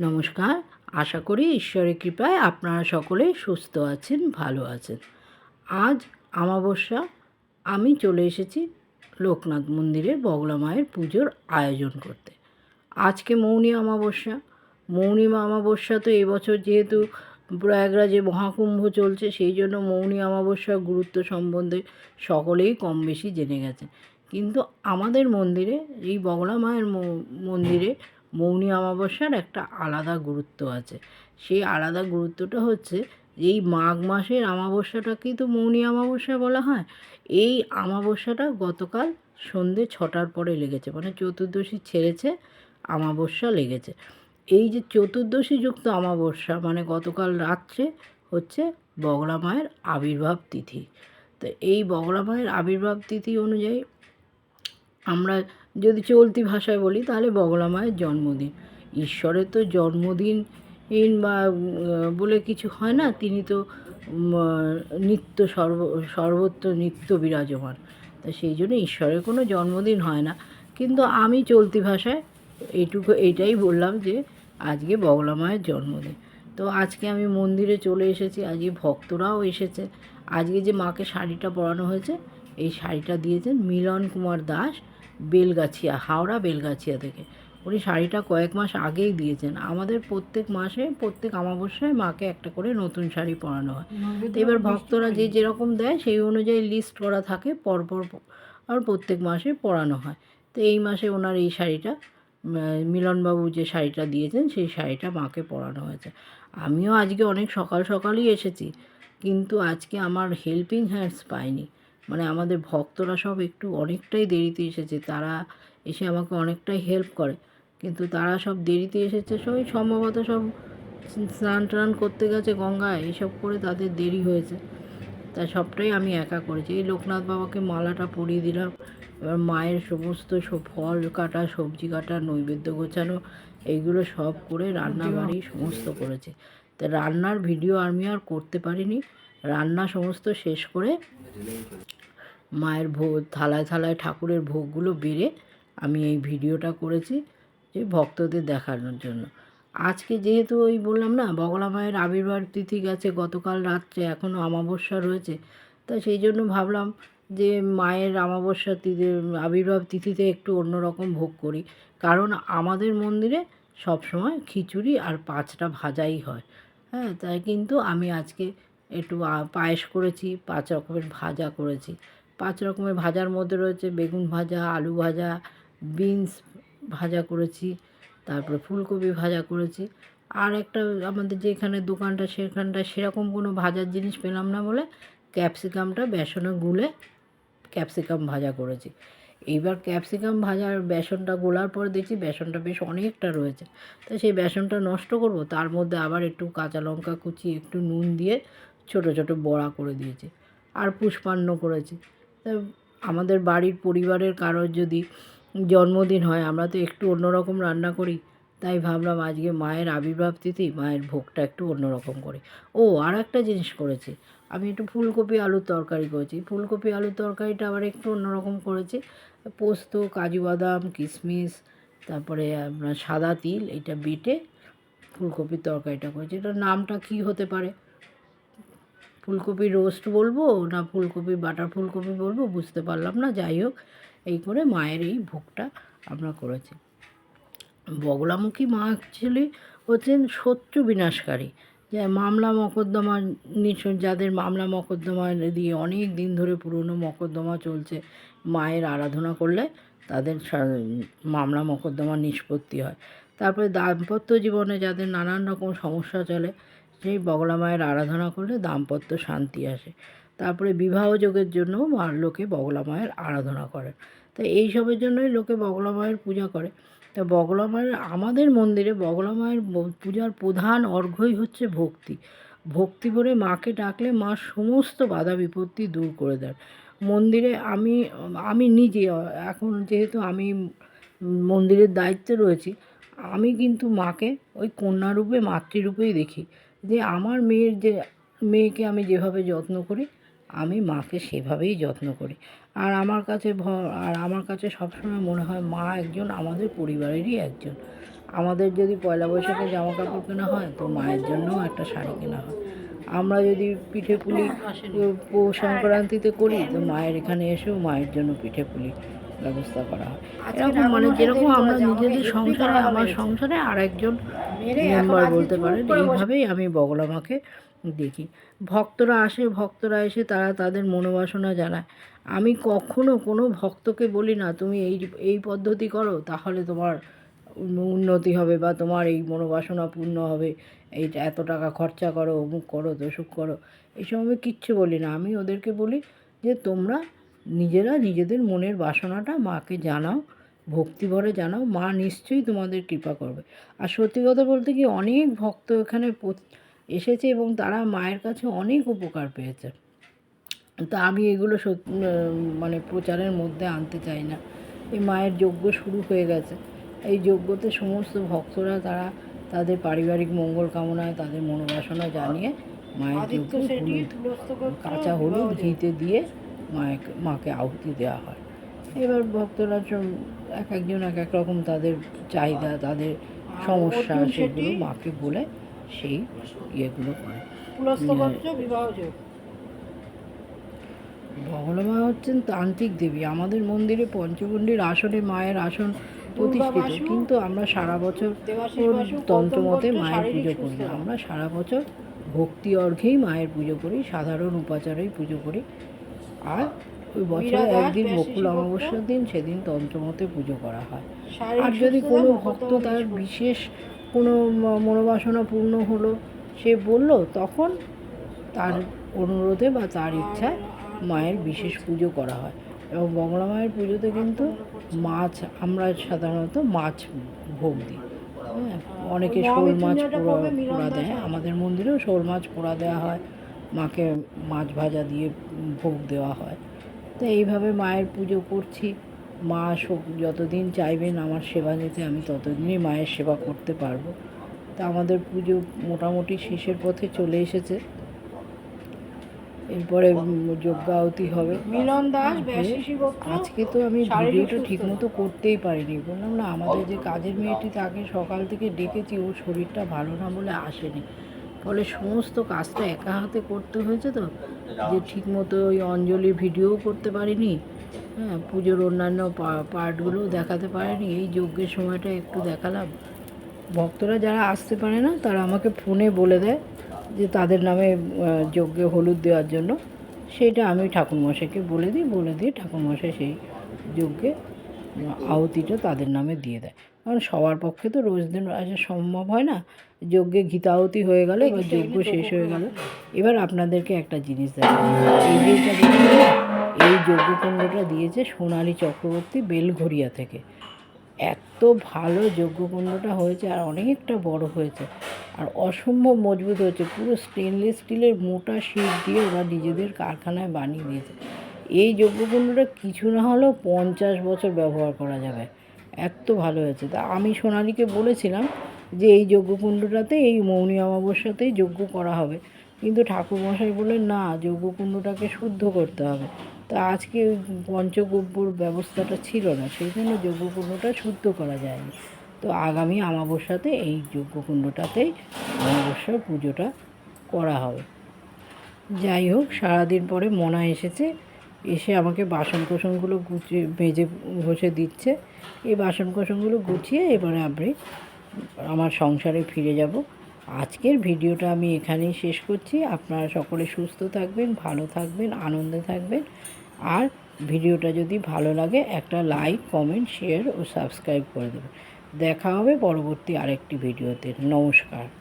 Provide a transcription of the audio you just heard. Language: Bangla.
নমস্কার। আশা করি ঈশ্বরের কৃপায় আপনারা সকলে সুস্থ আছেন, ভালো আছেন। আজ আমাবস্যা আমি চলে এসেছি লোকনাথ মন্দিরের বগলা মায়ের পুজোর আয়োজন করতে। আজকে মৌনী অমাবস্যা। মৌনী অমাবস্যা তো এবছর যেহেতু প্রয়াগরাজে মহাকুম্ভ চলছে, সেই জন্য মৌনী অমাবস্যার গুরুত্ব সম্বন্ধে সকলেই কম বেশি জেনে গেছে। কিন্তু আমাদের মন্দিরে, এই বগলা মায়ের মন্দিরে মৌনী অমাবস্যার একটা আলাদা গুরুত্ব আছে। সেই আলাদা গুরুত্বটা হচ্ছে এই মাঘ মাসের অমাবস্যাটাকেই তো মৌনী অমাবস্যা বলা হয়। এই অমাবস্যাটা গতকাল সন্ধে ছটার পরে লেগেছে মানে চতুর্দশী ছেড়েছে, অমাবস্যা লেগেছে। এই যে চতুর্দশী যুক্ত অমাবস্যা মানে গতকাল রাত্রে হচ্ছে বগলা মায়ের আবির্ভাব তিথি। তো এই বগলা মায়ের আবির্ভাব তিথি অনুযায়ী আমরা যদি চলতি ভাষায় বলি, তাহলে বগলা মায়ের জন্মদিন। ঈশ্বরের তো জন্মদিন বা বলে কিছু হয় না, তিনি তো নিত্য সর্ব, সর্বত্র নিত্য বিরাজমান। তা সেই জন্য ঈশ্বরের কোনো জন্মদিন হয় না। কিন্তু আমি চলতি ভাষায় এইটুকু এইটাই বললাম যে, আজকে বগলা মায়ের জন্মদিন। তো আজকে আমি মন্দিরে চলে এসেছি, আজকে ভক্তরাও এসেছে। আজকে যে মাকে শাড়িটা পরানো হয়েছে, এই শাড়িটা দিয়েছেন মিলন কুমার দাস। বেলগাছিয়া হাওড়া বেলগাছিয়া থেকে। উনি শাড়িটা কয়েক মাস আগেই দিয়েছেন। আমাদের প্রত্যেক মাসে প্রত্যেক অমাবস্যায় মাকে একটা করে নতুন শাড়ি পরানো হয়। তো এবার ভক্তরা যে যেরকম দেয় সেই অনুযায়ী লিস্ট করা থাকে পরপর আর প্রত্যেক মাসে পরানো হয়। তো এই মাসে ওনার এই শাড়িটা মিলনবাবু যে শাড়িটা দিয়েছেন সেই শাড়িটা মাকে পরানো হয়েছে। আমিও আজকে অনেক সকাল সকালই এসেছি কিন্তু আজকে আমার হেল্পিং হ্যান্ডস পাইনি। মানে আমাদের ভক্তরা সব একটু অনেকটাই দেরিতে এসেছে তারা এসে আমাকে অনেকটাই হেল্প করে। কিন্তু তারা সব দেরিতে এসেছে সবাই সম্ভবত সব স্নান টান করতে গেছে গঙ্গায় এসব করে তাদের দেরি হয়েছে। তা সবটাই আমি একা করেছি। এই লোকনাথ বাবাকে মালাটা পরিয়ে দিলাম। এবার মায়ের সমস্ত ফল কাটা সবজি কাটা নৈবেদ্য গোছানো এইগুলো সব করে রান্না বাড়ি সমস্ত করেছে। তা রান্নার ভিডিও আমি আর করতে পারিনি। রান্না সমস্ত শেষ করে মায়ের ভোগ, থালায় থালায় ঠাকুরের ভোগগুলো বেড়ে আমি এই ভিডিওটা করেছি যে ভক্তদের দেখানোর জন্য। আজকে যেহেতু ওই বললাম না, বগলা মায়ের আবির্ভাব তিথি গেছে, গতকাল রাত্রে এখনও অমাবস্যা রয়েছে, তা সেই জন্য ভাবলাম যে মায়ের অমাবস্যা তিথি, আবির্ভাব তিথিতে একটু অন্যরকম ভোগ করি। কারণ আমাদের মন্দিরে সবসময় খিচুড়ি আর পাঁচটা ভাজাই হয়। হ্যাঁ তাই কিন্তু আমি আজকে একটু পায়েস করেছি, পাঁচ রকমের ভাজা করেছি। পাঁচ রকমের ভাজার মধ্যে রয়েছে বেগুন ভাজা, আলু ভাজা, বিনস ভাজা করেছি, তারপরে ফুলকপি ভাজা করেছি। আর একটা আমাদের যেখানে দোকানটা সেখানটা সেরকম কোনো ভাজার জিনিস পেলাম না বলে ক্যাপসিকামটা বেসনে গুলে ক্যাপসিকাম ভাজা করেছি। এইবার ক্যাপসিকাম ভাজার বেসনটা গোলার পর দেখছি বেসনটা বেশ অনেকটা রয়েছে। তো সেই বেসনটা নষ্ট করব, তার মধ্যে আবার একটু কাঁচা লঙ্কা কুচি, একটু নুন দিয়ে ছোট ছোট বড়া করে দিয়েছি আর পুষ্পান্ন করেছি। তা আমাদের বাড়ির পরিবারের কারোর যদি জন্মদিন হয়, আমরা তো একটু অন্যরকম রান্না করি। তাই ভাবলাম আজকে মায়ের আবির্ভাব তিথি, মায়ের ভোগটা একটু অন্যরকম করি। ও আর একটা জিনিস করেছি। আমি একটু ফুলকপি আলুর তরকারি করেছি। ফুলকপি আলুর তরকারিটা আবার একটু অন্যরকম করেছি। পোস্ত, কাজু বাদাম কিশমিশ তারপরে আপনার সাদা তিল, এটা বেটে ফুলকপির তরকারিটা করেছি। এটার নামটা কী হতে পারে? ফুলকপি রোস্ট বলব না ফুলকপি, বাটার ফুলকপি বলব? বুঝতে পারলাম না। যাই হোক, এই করে মায়ের এই ভোগটা আমরা করেছি। বগলামুখী মা অ্যাকচুয়ালি হচ্ছেন শত্রু বিনাশকারী। যে মামলা মকদ্দমা নিশ- যাদের মামলা মকদ্দমা দিয়ে অনেক দিন ধরে পুরনো মকদ্দমা চলছে, মায়ের আরাধনা করলে তাদের মামলা মকদ্দমা নিষ্পত্তি হয়। তারপরে দাম্পত্য জীবনে যাদের নানান রকম সমস্যা চলে, সেই বগলা মায়ের আরাধনা করলে দাম্পত্য শান্তি আসে। তারপরে বিবাহ যোগের জন্য লোকে বগলা মায়ের আরাধনা করে তো এইসবের জন্যই লোকে বগলা মায়ের পূজা করে। তা বগলা মায়ের আমাদের মন্দিরে বগলা মায়ের পূজার প্রধান অর্ঘ্যই হচ্ছে ভক্তি। ভক্তি ভরে মাকে ডাকলে মা সমস্ত বাধা বিপত্তি দূর করে দেন। মন্দিরে আমি আমি নিজে, এখন যেহেতু আমি মন্দিরের দায়িত্বে রয়েছি, আমি কিন্তু মাকে ওই কন্যারূপে, মাতৃরূপেই দেখি। যে আমার মেয়ের যে, মেয়েকে আমি যেভাবে যত্ন করি, আমি মাকে সেভাবেই যত্ন করি। আর আমার কাছে ভ আর আমার কাছে সবসময় মনে হয় মা একজন আমাদের পরিবারেরই একজন। আমাদের যদি পয়লা বৈশাখে জামা কাপড় কেনা হয় তো মায়ের জন্যও একটা শাড়ি কেনা হয়। আমরা যদি পিঠে পুলি সংক্রান্তিতে করি তো মায়ের এখানে এসেও মায়ের জন্য পিঠে পুলি ব্যবস্থা করা হয়। এরকম মানে যেরকম আমরা নিজেদের সংসারে আমার সংসারে আর একজন মেম্বার বলতে পারেন এইভাবেই আমি বগলা মাকে দেখি। ভক্তরা আসে ভক্তরা এসে তারা তাদের মনোবাসনা জানায়। আমি কখনো কোনো ভক্তকে বলি না, তুমি এই এই পদ্ধতি করো, তাহলে তোমার উন্নতি হবে বা তোমার এই মনোবাসনা পূর্ণ হবে। এই এত টাকা খরচা করো, অমুক করো তসুক করো। এইসব আমি কিচ্ছু বলি না। আমি ওদেরকে বলি যে, তোমরা নিজেরা নিজেদের মনের বাসনাটা মাকে জানাও ভক্তি ভরে জানাও, মা নিশ্চয়ই তোমাদের কৃপা করবে। আর সত্যি কথা বলতে কি, অনেক ভক্ত এখানে এসেছে এবং তারা মায়ের কাছে অনেক উপকার পেয়েছে। তো আমি এগুলো মানে প্রচারের মধ্যে আনতে চাই না। এই মায়ের যজ্ঞ শুরু হয়ে গেছে। এই যজ্ঞতে সমস্ত ভক্তরা তারা তাদের পারিবারিক মঙ্গল কামনায় তাদের মনোবাসনা জানিয়ে মায়ের যজ্ঞ কাঁচা হলুদ ঘিতে দিয়ে মায়ের মাকে আহুতি দেওয়া হয়। এবার ভক্তরা এক একজন এক এক রকম তাদের চাহিদা তাদের সমস্যা সেগুলো মাকে বলে সেই ইয়েগুলো করে। বগলামা হচ্ছেন তান্ত্রিক দেবী। আমাদের মন্দিরে পঞ্চমন্ডির আসনে মায়ের আসন প্রতিষ্ঠিত। কিন্তু আমরা সারা বছর তন্ত্রমতে মায়ের পুজো করি। না আমরা সারা বছর ভক্তি অর্ঘেই মায়ের পুজো করি সাধারণ উপাচারেই পুজো করি। আর ওই বছরে একদিন বকুল অমাবস্যার দিন সেদিন তন্ত্রমতে পুজো করা হয়। আর যদি কোনো ভক্ত তার বিশেষ কোনো মনোবাসনা পূর্ণ হলো সে বলল তখন তার অনুরোধে বা তার ইচ্ছায় মায়ের বিশেষ পুজো করা হয়। এবং বংলা মায়ের পুজোতে কিন্তু মাছ আমরা সাধারণত মাছ ভোগ দিই। হ্যাঁ অনেকে শোল মাছ পোড়া পোড়া দেয়। আমাদের মন্দিরেও শোল মাছ পোড়া দেওয়া হয়। মাকে মাছ ভাজা দিয়ে ভোগ দেওয়া হয়। তো এইভাবে মায়ের পুজো করছি। মা যতদিন চাইবেন আমার সেবা নিতে আমি ততদিনই মায়ের সেবা করতে পারব। তা আমাদের পুজো মোটামুটি শেষের পথে চলে এসেছে। এরপরে যজ্ঞাহুতি হবে। মিলন দাস আজকে তো আমি ভিডিওটা ঠিক মতো করতেই পারিনি। বললাম না আমাদের যে কাজের মেয়েটি তাকে সকাল থেকে ডেকেছি ওর শরীরটা ভালো না বলে আসেনি। ফলে সমস্ত কাজটা একা হাতে করতে হয়েছে তো যে ঠিক মতো ওই অঞ্জলি ভিডিও করতে পারিনি হ্যাঁ পুজোর অন্যান্য পার্টগুলোও দেখাতে পারিনি। এই যজ্ঞের সময়টা একটু দেখালাম। ভক্তরা যারা আসতে পারে না তারা আমাকে ফোনে বলে দেয়। যে তাদের নামে যজ্ঞে হলুদ দেওয়ার জন্য সেটা আমি ঠাকুরমশাইকে বলে দিই বলে দিয়ে ঠাকুরমশাই সেই যজ্ঞে আহ, আহুতিটা তাদের নামে দিয়ে দেয়। কারণ সবার পক্ষে তো রোজ দিন আসা সম্ভব হয় না। যজ্ঞে গীতাহুতি হয়ে গেল এবার যজ্ঞ শেষ হয়ে গেল। এবার আপনাদেরকে একটা জিনিস দেখা এই যে এই যজ্ঞকুণ্ডটা দিয়েছে সোনালী চক্রবর্তী বেলঘরিয়া থেকে। এত ভালো যজ্ঞকুণ্ডটা হয়েছে আর অনেকটা বড় হয়েছে। আর অসম্ভব মজবুত হয়েছে। পুরো স্টেনলেস স্টিলের মোটা শিট দিয়ে ওরা নিজেদের কারখানায় বানিয়ে দিয়েছে। এই যজ্ঞকুণ্ডটা কিছু না হলেও পঞ্চাশ বছর ব্যবহার করা যাবে। এত ভালো হয়েছে। তা আমি সোনালিকে বলেছিলাম যে এই যজ্ঞকুণ্ডটাতে এই মৌনী অমাবস্যাতেই যজ্ঞ করা হবে। কিন্তু ঠাকুরমশাই বললেন, না যজ্ঞকুণ্ডটাকে শুদ্ধ করতে হবে। তা আজকে ওই পঞ্চগব্যর ব্যবস্থাটা ছিল না সেই জন্য যজ্ঞকুণ্ডটা শুদ্ধ করা যায়নি। তো আগামী আমাবস্যাতে এই যজ্ঞকুণ্ডটাতেই আমাবস্যার পুজোটা করা হবে। যাই হোক, সারাদিন পরে মনা এসেছে, এসে আমাকে বাসন কোসনগুলো গুছিয়ে মেজে, ঘষে দিচ্ছে। এই বাসন কোসনগুলো গুছিয়ে এবারে আমি আমার সংসারে ফিরে যাব। আজকের ভিডিওটা আমি এখানেই শেষ করছি। আপনারা সকলে সুস্থ থাকবেন, ভালো থাকবেন, আনন্দে থাকবেন। আর ভিডিওটা যদি ভালো লাগে, একটা লাইক, কমেন্ট, শেয়ার ও সাবস্ক্রাইব করে দেবেন। দেখা হবে পরবর্তী আরেকটি ভিডিওতে। নমস্কার।